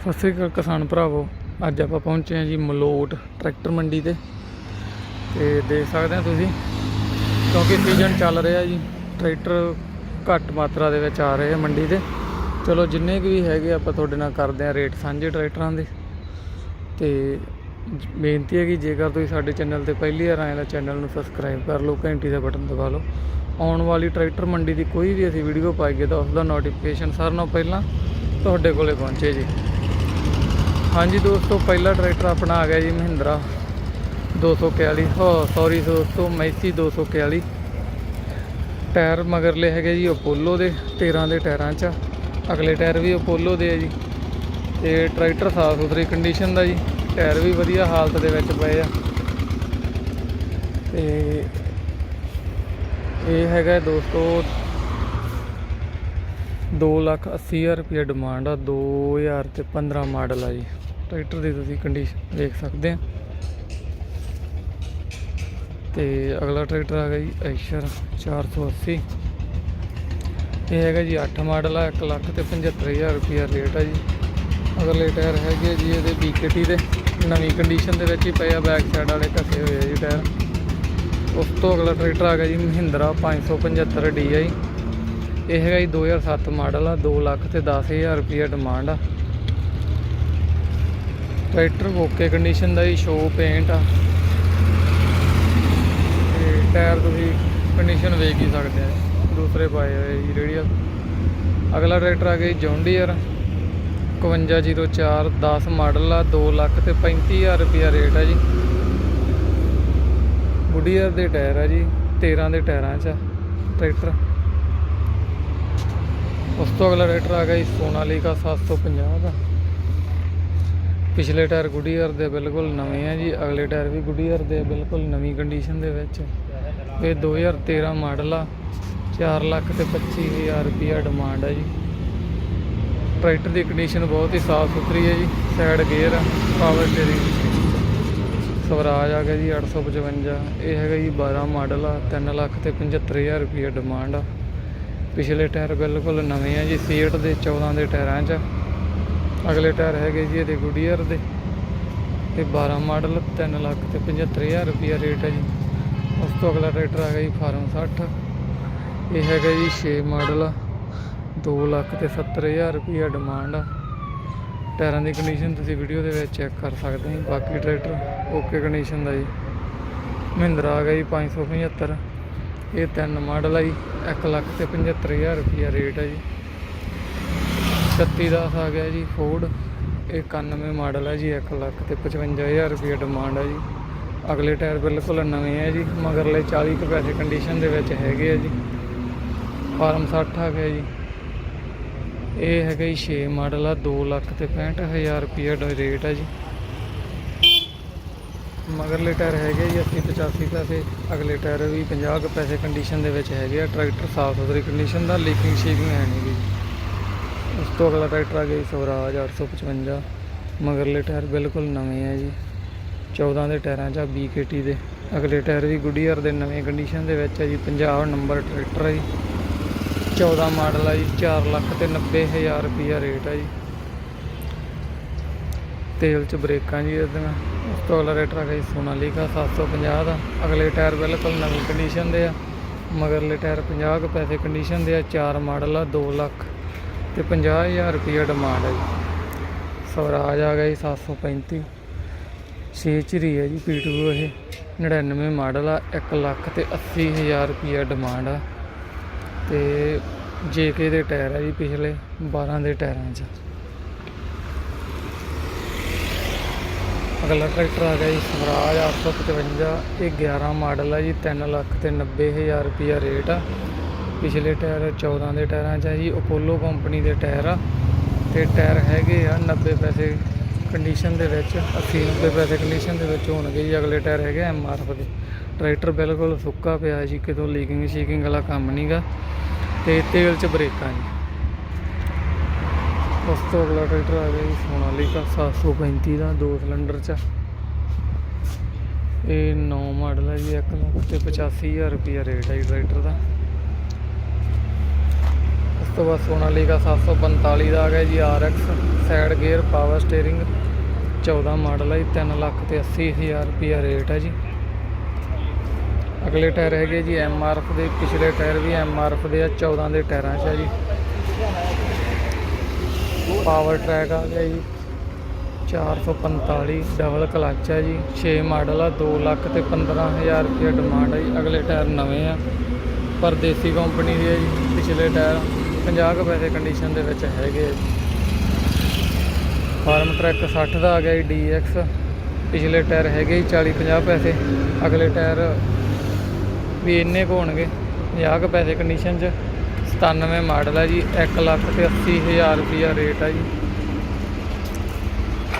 ਸਤਿ ਸ੍ਰੀ ਅਕਾਲ ਕਿਸਾਨ ਭਰਾਵੋ। ਅੱਜ ਆਪਾਂ ਪਹੁੰਚੇ ਹਾਂ ਜੀ ਮਲੋਟ ਟਰੈਕਟਰ ਮੰਡੀ ਤੇ। ਤੇ ਦੇਖ ਸਕਦੇ ਹੋ ਤੁਸੀਂ, ਕਿਉਂਕਿ ਸੀਜ਼ਨ ਚੱਲ ਰਿਹਾ ਜੀ, ਟਰੈਕਟਰ ਘੱਟ ਮਾਤਰਾ ਦੇ ਵਿੱਚ ਆ ਰਹੇ ਆ ਮੰਡੀ ਤੇ। ਚਲੋ ਜਿੰਨੇ ਕੁ ਵੀ ਹੈਗੇ ਆਪਾਂ ਤੁਹਾਡੇ ਨਾਲ ਕਰਦੇ ਆ ਰੇਟ ਸਾਂਝੇ ਟਰੈਕਟਰਾਂ ਦੇ। ਤੇ ਬੇਨਤੀ ਹੈ ਕਿ ਜੇਕਰ ਤੁਸੀਂ ਸਾਡੇ ਚੈਨਲ ਤੇ ਪਹਿਲੀ ਵਾਰ ਆਏ ਤਾਂ ਚੈਨਲ ਨੂੰ ਸਬਸਕ੍ਰਾਈਬ ਕਰ ਲਓ, ਘੰਟੀ ਦਾ ਬਟਨ ਦਬਾ ਲਓ। ਆਉਣ ਵਾਲੀ ਟਰੈਕਟਰ ਮੰਡੀ ਦੀ ਕੋਈ ਵੀ ਅਸੀਂ ਵੀਡੀਓ ਪਾਈਏ ਤਾਂ ਉਸ ਦਾ ਨੋਟੀਫਿਕੇਸ਼ਨ ਸਾਰਿਆਂ ਨਾਲੋਂ ਪਹਿਲਾਂ ਤੁਹਾਡੇ ਕੋਲੇ ਪਹੁੰਚੇ ਜੀ। ਹਾਂਜੀ ਦੋਸਤੋ, ਪਹਿਲਾ ਟਰੈਕਟਰ ਆਪਣਾ ਆ ਗਿਆ ਜੀ ਮਹਿੰਦਰਾ 241 ਹੋ ਸੌਰੀ ਦੋਸਤੋ, ਮੈਸੀ 241 ਟਾਇਰ ਮਗਰਲੇ ਹੈਗੇ ਜੀ ਅਪੋਲੋ ਦੇ 13 ਦੇ ਟਾਇਰਾਂ 'ਚ ਅਗਲੇ ਟਾਇਰ ਵੀ ਅਪੋਲੋ ਦੇ ਆ ਜੀ। ਤੇ ਟਰੈਕਟਰ ਸਾਫ਼ ਸੁਥਰੀ ਕੰਡੀਸ਼ਨ ਦਾ ਜੀ, ਟਾਇਰ ਵੀ ਵਧੀਆ ਹਾਲਤ ਦੇ ਵਿੱਚ ਪਏ ਆ। ਤੇ ਇਹ ਹੈਗਾ ਦੋਸਤੋ 2 ਲੱਖ 80 ਹਜ਼ਾਰ ਰੁਪਏ ਡਿਮਾਂਡ ਆ 2000 ਤੇ 15 ਮਾਡਲ ਆ ਜੀ। ਟਰੈਕਟਰ ਦੀ ਤੁਸੀਂ ਕੰਡੀਸ਼ਨ ਦੇਖ ਸਕਦੇ ਆ। ਤੇ ਅਗਲਾ ਟਰੈਕਟਰ ਆ ਗਿਆ ਜੀ ਐਸ਼ਰ 480 ਇਹ ਹੈਗਾ ਜੀ 8 ਮਾਡਲ ਆ 1 ਲੱਖ ਤੇ 75000 ਰੁਪਏ ਰੇਟ ਆ ਜੀ। ਅਗਲੇ ਟਾਇਰ ਹੈਗੇ ਜੀ ਇਹਦੇ BKT ਦੇ। ਨਵੀਂ ਕੰਡੀਸ਼ਨ ਦੇ ਵਿੱਚ ਹੀ ਪਏ ਆ ਬੈਕ ਸਾਈਡ ਵਾਲੇ ਘਸੇ ਹੋਏ ਆ ਜੀ ਟਾਇਰ ਉਸ ਤੋਂ ਅਗਲਾ ਟਰੈਕਟਰ ਆ ਗਿਆ ਜੀ ਮਹਿੰਦਰਾ 575 DI ਇਹ ਹੈਗਾ ਜੀ 2007 ਮਾਡਲ ਆ 2 ਲੱਖ ਤੇ 10000 ਰੁਪਏ ਡਿਮਾਂਡ ਆ। ਟਰੈਕਟਰ ਓਕੇ ਕੰਡੀਸ਼ਨ ਦਾ ਜੀ ਸ਼ੋ ਪੇਂਟ ਆ। ਤੇ ਟਾਇਰ ਤੁਸੀਂ ਕੰਡੀਸ਼ਨ ਵੇਖ ਹੀ ਸਕਦੇ ਆ, ਦੂਸਰੇ ਪਾਏ ਹੋਏ ਜੀ ਰੇਡੀਅਲ ਅਗਲਾ ਟਰੈਕਟਰ ਆ ਗਿਆ ਜੌਨ ਡੀਅਰ 5104 10 ਮਾਡਲ ਆ 2 ਲੱਖ ਤੇ 35000 ਰੁਪਿਆ ਰੇਟ ਆ ਜੀ। ਗੁਡੀਅਰ ਦੇ ਟਾਇਰ ਆ ਜੀ 13 ਦੇ ਟਾਇਰਾਂ 'ਚ ਆ ਟਰੈਕਟਰ। ਉਸ ਤੋਂ ਅਗਲਾ ਟਰੈਕਟਰ ਆ ਗਿਆ ਜੀ ਸੋਨਾਲੀਕਾ 750 ਦਾ। ਪਿਛਲੇ ਟਾਇਰ ਗੁਡੀਅਰ ਦੇ ਬਿਲਕੁਲ ਨਵੇਂ ਆ ਜੀ, ਅਗਲੇ ਟਾਇਰ ਵੀ ਗੁਡੀਅਰ ਦੇ ਬਿਲਕੁਲ ਨਵੀਂ ਕੰਡੀਸ਼ਨ ਦੇ ਵਿੱਚ। ਇਹ 2013 ਮਾਡਲ ਆ 4 ਲੱਖ ਤੇ 25000 ਰੁਪਿਆ ਡਿਮਾਂਡ ਆ ਜੀ। ਟਰੈਕਟਰ ਦੀ ਕੰਡੀਸ਼ਨ ਬਹੁਤ ਹੀ ਸਾਫ਼ ਸੁਥਰੀ ਹੈ ਜੀ ਸਾਈਡ ਗੇਅਰ ਆ ਪਾਵਰ ਸਟੀਅਰਿੰਗ ਸਵਰਾਜ ਆ ਗਿਆ ਜੀ 855 ਇਹ ਹੈਗਾ ਜੀ 12 ਮਾਡਲ ਆ 3 ਲੱਖ ਤੇ 75000 ਰੁਪਏ ਡਿਮਾਂਡ ਆ। ਪਿਛਲੇ ਟਾਇਰ ਬਿਲਕੁਲ ਨਵੇਂ ਆ ਜੀ, ਸੀਟ ਦੇ 14 ਦੇ ਟਾਇਰਾਂ 'ਚ। ਅਗਲੇ ਟਾਇਰ ਹੈਗੇ ਜੀ ਇਹਦੇ ਗੁਡੀਅਰ ਦੇ। ਤੇ 12 ਮਾਡਲ 3 ਲੱਖ ਤੇ 75000 ਰੁਪਏ ਰੇਟ ਹੈ ਜੀ। ਉਸ ਤੋਂ ਅਗਲਾ ਟਰੈਕਟਰ ਆ ਗਿਆ ਜੀ ਫਾਰਮ 60 ਇਹ ਹੈਗਾ ਜੀ 6 ਮਾਡਲ ਆ 2 ਲੱਖ ਤੇ 70000 ਰੁਪਏ ਡਿਮਾਂਡ ਆ। ਟਾਇਰਾਂ ਦੀ ਕੰਡੀਸ਼ਨ ਤੁਸੀਂ ਵੀਡੀਓ ਦੇ ਵਿੱਚ ਚੈੱਕ ਕਰ ਸਕਦੇ ਹੋ। ਬਾਕੀ ਟਰੈਕਟਰ ਓਕੇ ਕੰਡੀਸ਼ਨ ਦਾ ਜੀ। ਮਹਿੰਦਰਾ ਆ ਗਿਆ ਜੀ 575 ਇਹ ਤਿੰਨ ਮਾਡਲ ਆ ਜੀ 1 ਲੱਖ ਤੇ 75000 ਰੁਪਏ ਰੇਟ ਹੈ ਜੀ। 3610 ਆ ਗਿਆ ਜੀ ਫੋਰਡ ਇਹ 91 ਮਾਡਲ ਆ ਜੀ 1 ਲੱਖ ਤੇ 55000 ਰੁਪਏ ਡਿਮਾਂਡ ਹੈ ਜੀ। ਅਗਲੇ ਟਾਇਰ ਬਿਲਕੁਲ ਨਵੇਂ ਹੈ ਜੀ, ਮਗਰਲੇ 40 ਕੁ ਪੈਸੇ ਕੰਡੀਸ਼ਨ ਦੇ ਵਿੱਚ ਹੈਗੇ ਆ ਜੀ। ਫਾਰਮ 60 ਆ ਗਿਆ ਜੀ। ਇਹ ਹੈਗਾ ਜੀ 6 ਮਾਡਲ ਆ 2 ਲੱਖ ਤੇ 65000 ਰੁਪਏ ਦਾ ਰੇਟ ਹੈ ਜੀ। ਮਗਰਲੇ ਟਾਇਰ ਹੈਗੇ ਜੀ 80 85 ਪੈਸੇ, ਅਗਲੇ ਟਾਇਰ ਵੀ 50 ਕੁ ਪੈਸੇ ਕੰਡੀਸ਼ਨ ਦੇ ਵਿੱਚ ਹੈਗੇ ਆ ਟਰੈਕਟਰ ਸਾਫ਼ ਸੁਥਰੀ ਕੰਡੀਸ਼ਨ ਦਾ ਲੀਕਿੰਗ ਸ਼ੀਕਿੰਗ ਹੈ ਨਹੀਂ ਜੀ। ਉਸ ਤੋਂ ਅਗਲਾ ਟਰੈਕਟਰ ਆ ਗਿਆ ਜੀ ਸਵਰਾਜ 855 ਮਗਰਲੇ ਟਾਇਰ ਬਿਲਕੁਲ ਨਵੇਂ ਆ ਜੀ। 14 ਦੇ ਟਾਇਰਾਂ 'ਚ ਆ BKT ਦੇ। ਅਗਲੇ ਟਾਇਰ ਵੀ ਗੁੱਡੀਅਰ ਦੇ ਨਵੇਂ ਕੰਡੀਸ਼ਨ ਦੇ ਵਿੱਚ ਆ ਜੀ 50 ਨੰਬਰ ਟਰੈਕਟਰ ਆ ਜੀ। 14 ਮਾਡਲ ਆ ਜੀ 4 ਲੱਖ ਤੇ 90000 ਰੁਪਿਆ ਰੇਟ ਆ ਜੀ। ਤੇਲ 'ਚ ਬ੍ਰੇਕਾਂ ਜੀ ਇਹਦੀਆਂ। ਉਸ ਤੋਂ ਆ ਗਿਆ ਜੀ ਸੋਨਾਲੀਕਾ 750 ਦਾ। ਅਗਲੇ ਟਾਇਰ ਬਿਲਕੁਲ ਨਵੀਂ ਕੰਡੀਸ਼ਨ ਦੇ ਆ। ਮਗਰਲੇ ਟਾਇਰ 50 ਕੁ ਪੈਸੇ ਕੰਡੀਸ਼ਨ ਦੇ ਆ, ਚਾਰ ਮਾਡਲ ਆ 2 ਲੱਖ ਤੇ 50000 ਰੁਪਿਆ ਡਿਮਾਂਡ ਹੈ ਜੀ। ਸਵਰਾਜ ਆ ਗਿਆ ਜੀ 735 ਛੇ ਚਰੀ ਹੈ ਜੀ P2 ਇਹ। 99 ਮਾਡਲ ਆ 1 ਲੱਖ ਤੇ 80000 ਰੁਪਿਆ ਡਿਮਾਂਡ ਆ। ਤੇ JK ਦੇ ਟਾਇਰ ਆ ਜੀ ਪਿਛਲੇ 12 ਦੇ ਟਾਇਰਾਂ 'ਚ। ਅਗਲਾ ਟਰੈਕਟਰ ਆ ਗਿਆ ਜੀ ਸਵਰਾਜ 855 ਇਹ 11 ਮਾਡਲ ਆ ਜੀ 3 ਲੱਖ ਤੇ 90000 ਰੁਪਿਆ ਰੇਟ ਆ। ਪਿਛਲੇ ਟਾਇਰ 14 ਦੇ ਟਾਇਰਾਂ 'ਚ ਆ ਜੀ ਅਪੋਲੋ ਕੰਪਨੀ ਦੇ ਟਾਇਰ ਆ। ਤੇ ਟਾਇਰ ਹੈਗੇ ਆ 90 ਪੈਸੇ ਕੰਡੀਸ਼ਨ ਦੇ ਵਿੱਚ 80 90 ਪੈਸੇ ਕੰਡੀਸ਼ਨ ਦੇ ਵਿੱਚ ਹੋਣਗੇ ਜੀ ਅਗਲੇ ਟਾਇਰ ਹੈਗੇ ਐਮਆਰਐਫ ਦੇ। ਟਰੈਕਟਰ ਬਿਲਕੁਲ ਸੁੱਕਾ ਪਿਆ ਜੀ, ਕਿਤੋਂ ਲੀਕਿੰਗ ਸ਼ੀਕਿੰਗ ਵਾਲਾ ਕੰਮ ਨਹੀਂਗਾ ਤੇ ਤੇਲ 'ਚ ਬ੍ਰੇਕਾਂ ਜੀ। ਉਸ ਤੋਂ ਅਗਲਾ ਟਰੈਕਟਰ ਆ ਗਿਆ ਜੀ ਸੋਨਾਲੀਕਾ 735 ਦਾ, ਦੋ ਸਿਲੰਡਰ 'ਚ। ਇਹ ਨੌ ਮਾਡਲ ਹੈ ਜੀ 1 ਲੱਖ ਤੇ 85000 ਰੁਪਿਆ ਰੇਟ ਹੈ ਜੀ ਟਰੈਕਟਰ ਦਾ। ਉਸ ਤੋਂ ਬਾਅਦ ਸੋਨਾਲੀਕਾ 745 ਦਾ ਆ ਗਿਆ ਜੀ RX side gear, power steering 14 model ਹੈ ਜੀ 3 ਲੱਖ ਤੇ 80 ਹਜ਼ਾਰ ਰੁਪਿਆ ਰੇਟ ਹੈ ਜੀ। ਅਗਲੇ ਟਾਇਰ ਹੈਗੇ ਜੀ ਐਮ ਆਰ ਐਫ ਦੇ, ਪਿਛਲੇ ਟਾਇਰ ਵੀ ਐਮ ਆਰ ਐਫ ਦੇ ਆ 14 ਦੇ ਟਾਇਰਾਂ 'ਚ ਆ ਜੀ। ਪਾਵਰ ਟਰੈਕ ਆ ਗਿਆ ਜੀ। 445 ਡਬਲ ਕਲਚ ਹੈ ਜੀ। 6 ਮਾਡਲ ਆ 2 ਲੱਖ ਤੇ 15000 ਰੁਪਏ ਡਿਮਾਂਡ ਹੈ ਜੀ। ਅਗਲੇ ਟਾਇਰ ਨਵੇਂ ਆ। ਪਰ ਦੇਸੀ ਕੰਪਨੀ ਦੇ ਆ ਜੀ। ਪਿਛਲੇ ਟਾਇਰ 50 ਕੁ ਪੈਸੇ ਕੰਡੀਸ਼ਨ ਦੇ ਵਿੱਚ ਹੈਗੇ ਫਾਰਮ ਟਰੈਕ 60 ਦਾ ਆ ਗਿਆ ਜੀ DX ਪਿਛਲੇ ਟਾਇਰ ਹੈਗੇ ਜੀ 40 50 ਪੈਸੇ। ਅਗਲੇ ਟਾਇਰ ਵੀ ਇੰਨੇ ਕੁ ਹੋਣਗੇ। 50 ਕੁ ਪੈਸੇ ਕੰਡੀਸ਼ਨ 'ਚ। 97 ਮਾਡਲ ਹੈ ਜੀ 1 ਲੱਖ ਤੇ 80 ਹਜ਼ਾਰ ਰੁਪਿਆ ਰੇਟ ਹੈ ਜੀ।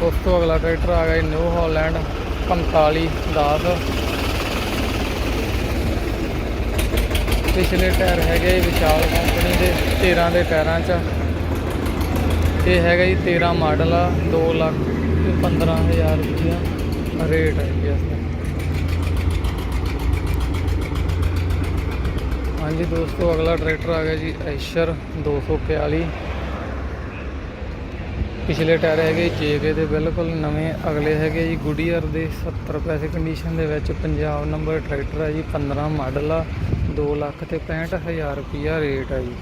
ਉਸ ਤੋਂ ਅਗਲਾ ਟਰੈਕਟਰ ਆ ਗਿਆ ਜੀ ਨਿਊ ਹਾਲੈਂਡ 45 10 ਪਿਛਲੇ ਟਾਇਰ ਹੈਗੇ ਵਿਸ਼ਾਲ ਕੰਪਨੀ ਦੇ 13 ਦੇ ਟਾਇਰਾਂ 'ਚ। ਇਹ ਹੈਗਾ ਜੀ 13 ਮਾਡਲ ਆ 2 ਲੱਖ ਤੇ 15000 ਰੁਪਇਆ ਰੇਟ ਹੈ ਜੀ ਇਸ ਦਾ। ਹਾਂਜੀ ਦੋਸਤੋ, ਅਗਲਾ ਟਰੈਕਟਰ ਆ ਗਿਆ ਜੀ ਐਸ਼ਰ 241 ਪਿਛਲੇ ਟਾਇਰ ਹੈਗੇ ਜੇਕੇ ਦੇ, ਬਿਲਕੁਲ ਨਵੇਂ, ਅਗਲੇ ਹੈਗੇ ਜੀ ਗੁਡੀਅਰ ਦੇ 70 ਪੈਸੇ ਕੰਡੀਸ਼ਨ ਦੇ ਵਿੱਚ ਪੰਜਾਬ ਨੰਬਰ ਟਰੈਕਟਰ ਹੈ ਜੀ 15 ਮਾਡਲ ਆ 2 ਲੱਖ ਤੇ 65000 ਰੁਪਿਆ ਰੇਟ ਹੈ ਜੀ।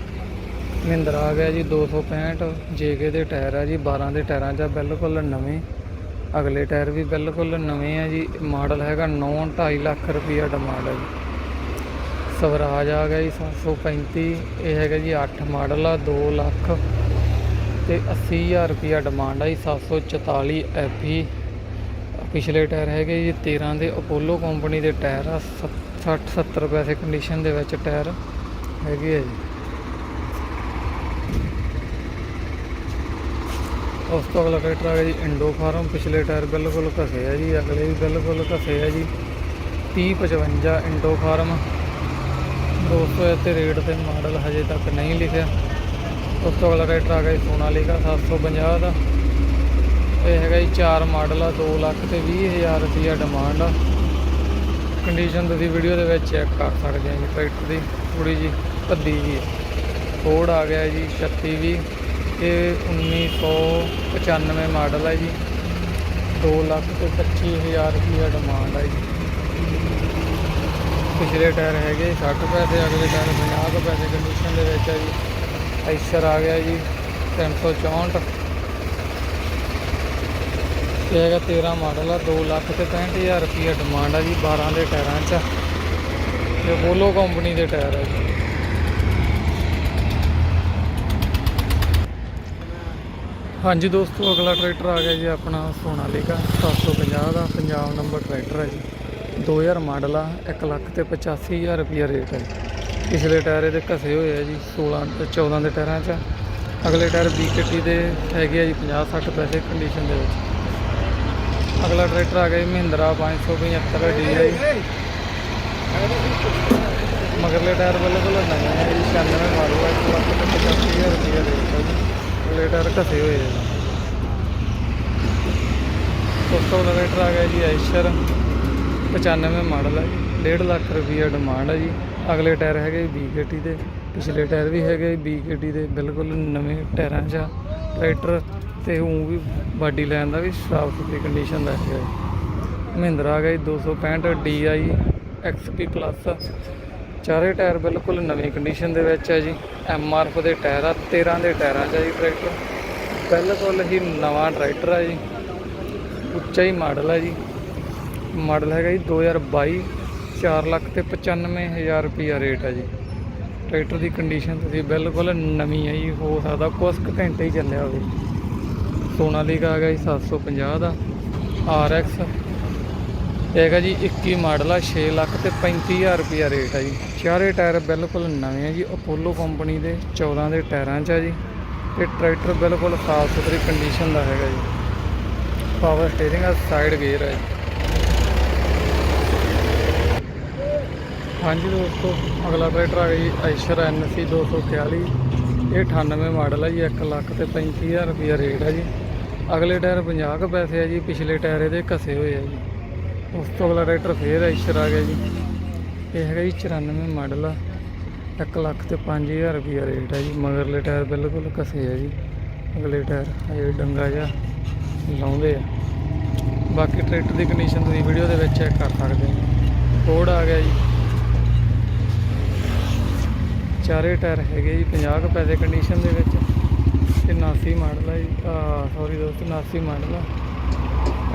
ਮਹਿੰਦਰਾ ਆ ਗਿਆ ਜੀ 265 ਜੇਕੇ ਦੇ ਟਾਇਰ ਆ ਜੀ 12 ਦੇ ਟਾਇਰਾਂ 'ਚ ਬਿਲਕੁਲ ਨਵੇਂ। ਅਗਲੇ ਟਾਇਰ ਵੀ ਬਿਲਕੁਲ ਨਵੇਂ ਆ ਜੀ ਮਾਡਲ ਹੈਗਾ 9 2.5 ਲੱਖ ਰੁਪਿਆ ਡਿਮਾਂਡ ਹੈ ਜੀ। ਸਵਰਾਜ ਆ ਗਿਆ ਜੀ 735 ਇਹ ਹੈਗਾ ਜੀ 8 ਮਾਡਲ ਆ 2 ਲੱਖ ਤੇ 80000 ਰੁਪਿਆ ਡਿਮਾਂਡ ਆ ਜੀ 744 ਐਫੀ ਪਿਛਲੇ ਟਾਇਰ ਹੈਗੇ ਜੀ 13 ਦੇ ਅਪੋਲੋ ਕੰਪਨੀ ਦੇ ਟਾਇਰ ਆ 60 70 ਪੈਸੇ ਕੰਡੀਸ਼ਨ ਦੇ ਵਿੱਚ ਟਾਇਰ ਹੈਗੇ ਆ ਜੀ। ਉਸ ਤੋਂ ਅਗਲਾ ਟਰੈਕਟਰ ਆ ਗਿਆ ਜੀ ਇੰਡੋ ਫਾਰਮ ਪਿਛਲੇ ਟਾਇਰ ਬਿਲਕੁਲ ਘਸੇ ਆ ਜੀ, ਅਗਲੇ ਵੀ ਬਿਲਕੁਲ ਘਸੇ ਆ ਜੀ। 3055 ਇੰਡੋ ਫਾਰਮ 200 ਤੇ ਰੇਟ ਤੇ ਮਾਡਲ ਹਜੇ ਤੱਕ ਨਹੀਂ ਲਿਖਿਆ। ਉਸ ਤੋਂ ਅਗਲਾ ਰੇਟ ਆ ਗਿਆ ਜੀ ਸੋਨਾਲੀਕਾ 750 ਦਾ। ਇਹ ਹੈਗਾ ਜੀ 4 ਮਾਡਲ ਆ 2 ਲੱਖ ਤੇ 20000 ਰੁਪਈਆ ਡਿਮਾਂਡ ਆ। ਕੰਡੀਸ਼ਨ ਤੁਸੀਂ ਵੀਡੀਓ ਦੇ ਵਿੱਚ ਚੈੱਕ ਕਰ ਸਕਦੇ ਆ ਜੀ ਟਰੈਕਟਰ ਦੀ। ਥੋੜੀ ਜੀ ਭੱਦੀ ਜੀ। ਕੋਡ ਆ ਗਿਆ ਜੀ 36 ਵੀ ਇਹ 1995 ਮਾਡਲ ਹੈ ਜੀ। 2 ਲੱਖ ਤੇ 25000 ਰੁਪਈਆ ਡਿਮਾਂਡ ਹੈ ਜੀ। ਪਿਛਲੇ ਟਾਇਰ ਹੈਗੇ 60 ਪੈਸੇ ਅਗਲੇ ਟਾਇਰ 50 ਕੁ ਪੈਸੇ ਕੰਡੀਸ਼ਨ ਦੇ ਵਿੱਚ ਹੈ ਜੀ। ਐਸ਼ਰ ਆ ਗਿਆ ਜੀ 364 ਇਹ ਹੈਗਾ 13 ਮਾਡਲ ਆ 2 ਲੱਖ ਤੇ 65000 ਰੁਪਈਆ ਡਿਮਾਂਡ ਆ ਜੀ 12 ਦੇ ਟਾਇਰਾਂ 'ਚ। ਇਹ ਬੋਲੋ ਕੰਪਨੀ ਦੇ ਟਾਇਰ ਆ ਜੀ। ਹਾਂਜੀ ਦੋਸਤੋ, ਅਗਲਾ ਟਰੈਕਟਰ ਆ ਗਿਆ ਜੀ ਆਪਣਾ ਸੋਨਾਲੀਕਾ 750 ਦਾ, ਪੰਜਾਬ ਨੰਬਰ ਟਰੈਕਟਰ ਹੈ ਜੀ। 2000 ਮਾਡਲ ਆ 1 ਲੱਖ ਤੇ 85000 ਰੁਪਿਆ ਰੇਟ ਹੈ ਪਿਛਲੇ ਟਾਇਰ ਇਹਦੇ ਘਸੇ ਹੋਏ ਆ ਜੀ 16 ਤੇ 14 ਦੇ ਟਾਇਰਾਂ 'ਚ ਅਗਲੇ ਟਾਇਰ ਬੀ BKT ਦੇ ਹੈਗੇ ਆ ਜੀ 50 60 ਪੈਸੇ ਕੰਡੀਸ਼ਨ ਦੇ ਵਿੱਚ। ਅਗਲਾ ਟਰੈਕਟਰ ਆ ਗਿਆ ਜੀ, ਮਹਿੰਦਰਾ 575 DI ਮਗਰਲੇ ਟਾਇਰ ਬਿਲਕੁਲ ਨਵੇਂ ਹੈ ਜੀ 96 ਮਾਡਲ ਹੈ 1 ਲੱਖ ਤੇ 85000 ਰੁਪਿਆ ਰੇਟ ਹੈ ਜੀ। ਅਗਲੇ ਟਾਇਰ ਘਸੇ ਹੋਏ ਆ ਉਸ ਤੋਂ ਅਗਲਾ ਟਰੈਕਟਰ ਆ ਗਿਆ ਜੀ ਐਸ਼ਰ 95 ਮਾਡਲ ਹੈ ਜੀ। 1.5 ਲੱਖ ਰੁਪਈਆ ਡਿਮਾਂਡ ਹੈ ਜੀ। ਅਗਲੇ ਟਾਇਰ ਹੈਗੇ ਜੀ BKT ਦੇ। ਪਿਛਲੇ ਟਾਇਰ ਵੀ ਹੈਗੇ ਜੀ BKT ਦੇ। ਬਿਲਕੁਲ ਨਵੇਂ ਟਾਇਰਾਂ 'ਚ ਆ। ਟਰੈਕਟਰ ਤੇ ਉਹ ਵੀ ਬਾਡੀ ਲੈਣ ਦਾ ਵੀ ਸਾਫ਼ ਸੁਥਰੀ ਕੰਡੀਸ਼ਨ ਦਾ ਹੈਗਾ ਜੀ। ਮਹਿੰਦਰਾ ਆ ਗਿਆ ਜੀ 265 DI XP ਪਲੱਸ ਚਾਰੇ ਟਾਇਰ ਬਿਲਕੁਲ ਨਵੀਂ ਕੰਡੀਸ਼ਨ ਦੇ ਵਿੱਚ ਹੈ ਜੀ। ਐਮਆਰਐਫ ਦੇ ਟਾਇਰ ਆ 13 ਦੇ ਟਾਇਰਾਂ 'ਚ ਆ ਜੀ ਟਰੈਕਟਰ। ਬਿਲਕੁਲ ਹੀ ਨਵਾਂ ਟਰੈਕਟਰ ਹੈ ਜੀ। ਉੱਚਾ ਹੀ ਮਾਡਲ ਹੈ ਜੀ। ਮਾਡਲ ਹੈਗਾ ਜੀ 2022 4 ਲੱਖ ਤੇ 95000 ਰੁਪਈਆ ਰੇਟ ਹੈ ਜੀ। ਟਰੈਕਟਰ ਦੀ ਕੰਡੀਸ਼ਨ ਤੁਸੀਂ ਬਿਲਕੁਲ ਨਵੀਂ ਹੈ ਜੀ, ਹੋ ਸਕਦਾ ਕੁਝ ਕੁ ਘੰਟੇ ਹੀ ਚੱਲਿਆ ਹੋਵੇ। ਸੋਨਾਲੀਕਾ ਆ ਗਿਆ ਜੀ 750 ਦਾ। RX ਇਹ ਹੈਗਾ ਜੀ 21 ਮਾਡਲ ਆ 6 ਲੱਖ ਤੇ 35000 ਰੁਪਈਆ ਰੇਟ ਆ ਜੀ। ਚਾਰੇ ਟਾਇਰ ਬਿਲਕੁਲ ਨਵੇਂ ਆ ਜੀ ਅਪੋਲੋ ਕੰਪਨੀ ਦੇ 14 ਦੇ ਟਾਇਰਾਂ 'ਚ ਆ ਜੀ। ਤੇ ਟਰੈਕਟਰ ਬਿਲਕੁਲ ਸਾਫ਼ ਸੁਥਰੀ ਕੰਡੀਸ਼ਨ ਦਾ ਹੈਗਾ ਜੀ। ਪਾਵਰ ਸਟੀਅਰਿੰਗ ਆ ਸਾਈਡ ਗੇਅਰ ਹੈ ਜੀ। ਹਾਂਜੀ ਦੋਸਤੋ, ਅਗਲਾ ਟਰੈਕਟਰ ਆ ਗਿਆ ਜੀ ਆਈਸ਼ਰ ਐਨਸੀ 241 ਇਹ 98 ਮਾਡਲ ਹੈ ਜੀ 1 ਲੱਖ ਤੇ 35000 ਰੁਪਈਆ ਰੇਟ ਹੈ ਜੀ। ਅਗਲੇ ਟਾਇਰ 50 ਕੁ ਪੈਸੇ ਆ ਜੀ, ਪਿਛਲੇ ਟਾਇਰ ਇਹਦੇ ਘਸੇ ਹੋਏ ਆ ਜੀ। ਉਸ ਤੋਂ ਅਗਲਾ ਟਰੈਕਟਰ ਫੇਰ ਆਈਸ਼ਰ ਆ ਗਿਆ ਜੀ। ਇਹ ਹੈਗਾ ਜੀ 94 ਮਾਡਲ ਆ 1 ਲੱਖ ਤੇ 5000 ਰੁਪਈਆ ਰੇਟ ਹੈ ਜੀ। ਮਗਰਲੇ ਟਾਇਰ ਬਿਲਕੁਲ ਘਸੇ ਆ ਜੀ। ਅਗਲੇ ਟਾਇਰ ਹਜੇ ਡੰਗਾ ਜਿਹਾ ਲਾਉਂਦੇ ਆ। ਬਾਕੀ ਟਰੈਕਟਰ ਦੀ ਕੰਡੀਸ਼ਨ ਤੁਸੀਂ ਵੀਡੀਓ ਦੇ ਵਿੱਚ ਚੈੱਕ ਕਰ ਸਕਦੇ ਹੋ। ਕੋਡ ਆ ਗਿਆ ਜੀ। ਚਾਰੇ ਟਾਇਰ ਹੈਗੇ ਜੀ 50 ਕੁ ਪੈਸੇ ਕੰਡੀਸ਼ਨ ਦੇ ਵਿੱਚ। ਤੇ 89 ਮਾਡਲ ਹੈ ਜੀ ਸੌਰੀ ਦੋਸਤੋ 89 ਮਾਡਲ ਆ।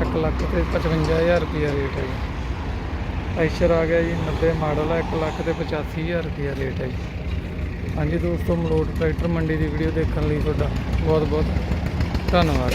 1 ਲੱਖ ਤੇ 55000 ਰੁਪਿਆ ਰੇਟ ਹੈ ਜੀ। ਐਸ਼ਰ ਆ ਗਿਆ ਜੀ 90 ਮਾਡਲ ਆ 1 ਲੱਖ ਤੇ 85000 ਰੁਪਿਆ ਰੇਟ ਹੈ ਜੀ। ਹਾਂਜੀ ਦੋਸਤੋ, ਮਲੋਟ ਟਰੈਕਟਰ ਮੰਡੀ ਦੀ ਵੀਡੀਓ ਦੇਖਣ ਲਈ ਤੁਹਾਡਾ ਬਹੁਤ ਬਹੁਤ ਧੰਨਵਾਦ।